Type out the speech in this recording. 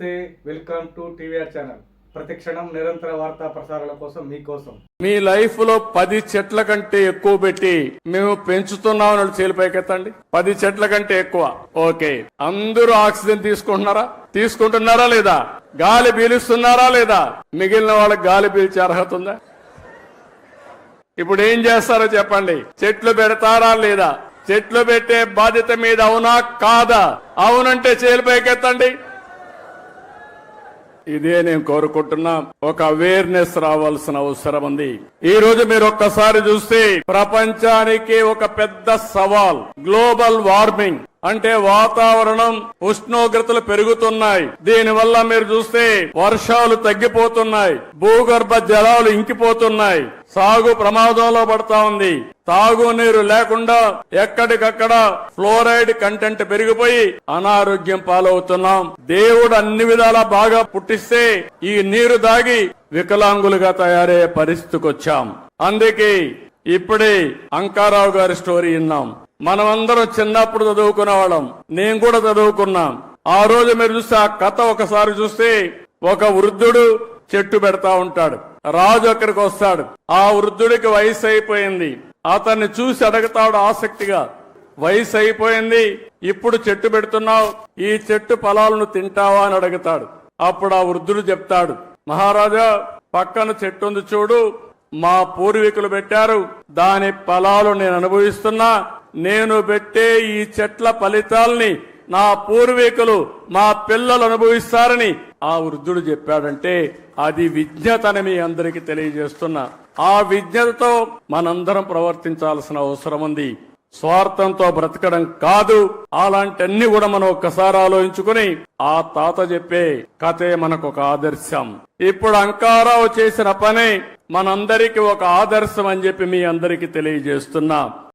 నమస్తే welcome to TVR channel. ప్రతి క్షణం నిరంతర వార్తా ప్రసారాల కోసం మీకోసం. మీ లైఫ్లో పది చెట్ల కంటే ఎక్కువ పెట్టి మేము పెంచుతున్నాం అని చేలిపైకెత్తండి పది చెట్ల కంటే ఎక్కువ. ఓకే. అందరూ ఆక్సిజన్ తీసుకుంటున్నారా? తీసుకుంటున్నారా లేదా? గాలి పీలుస్తున్నారా లేదా? మిగిలిన వాళ్ళకి గాలి పీల్చే అర్హత ఉందా? ఇప్పుడు ఏం చేస్తారో చెప్పండి. చెట్లు పెడతారా లేదా? చెట్లు పెట్టే బాధ్యత మీద అవునా? కాదా? అవునంటే చేలిపైకెత్తండి ఇదే నేను కోరుకుంటున్నా. ఒక అవేర్నెస్ రావాల్సిన అవసరం ఉంది. ఈ రోజు మీరు ఒక్కసారి చూస్తే ప్రపంచానికి ఒక పెద్ద సవాల్ గ్లోబల్ వార్మింగ్ అంటే వాతావరణం ఉష్ణోగ్రతలు పెరుగుతున్నాయి. దీని వల్ల మీరు చూస్తే వర్షాలు తగ్గిపోతున్నాయి. భూగర్భ జలాలు ఇంకిపోతున్నాయి. సాగు ప్రమాదంలో పడతా ఉంది. తాగునీరు లేకుండా ఎక్కడికక్కడ ఫ్లోరైడ్ కంటెంట్ పెరిగిపోయి అనారోగ్యం పాలవుతున్నాం. దేవుడు అన్ని విధాలా బాగా పుట్టిస్తే ఈ నీరు దాగి వికలాంగులుగా తయారయ్యే పరిస్థితికి వచ్చాం అందుకే ఇప్పుడే అంకారావు గారి స్టోరీ విన్నాం. మనమందరం చిన్నప్పుడు చదువుకునే వాళ్ళం. నేను కూడా చదువుకున్నాం. ఆ రోజు మీరు చూస్తే ఆ కథ ఒకసారి చూస్తే ఒక వృద్ధుడు చెట్టు పెడతా ఉంటాడు. రాజు అక్కడికి వస్తాడు. ఆ వృద్ధుడికి వయసు అయిపోయింది. అతన్ని చూసి అడుగుతాడు ఆసక్తిగా వయసు అయిపోయింది ఇప్పుడు చెట్టు పెడుతున్నావు ఈ చెట్టు ఫలాలను తింటావా? అని అడుగుతాడు. అప్పుడు ఆ వృద్ధుడు చెప్తాడు మహారాజా పక్కన చెట్టు ఉంది చూడు మా పూర్వీకులు పెట్టారు దాని ఫలాలు నేను అనుభవిస్తున్నా నేను పెట్టే ఈ చెట్ల ఫలితాల్ని నా పూర్వీకులు మా పిల్లలు అనుభవిస్తారని ఆ వృద్ధుడు చెప్పాడంటే అది విజ్ఞతని మీ అందరికీ తెలియజేస్తున్నా. ఆ విజ్ఞతతో మనందరం ప్రవర్తించాల్సిన అవసరం ఉంది. స్వార్థంతో బ్రతకడం కాదు. అలాంటన్ని కూడా మనం ఒక్కసారి ఆలోచించుకుని ఆ తాత చెప్పే కథే మనకు ఒక ఆదర్శం. ఇప్పుడు అంకారావు చేసిన పని మనందరికీ ఒక ఆదర్శం అని చెప్పి మీ అందరికీ తెలియజేస్తున్నా.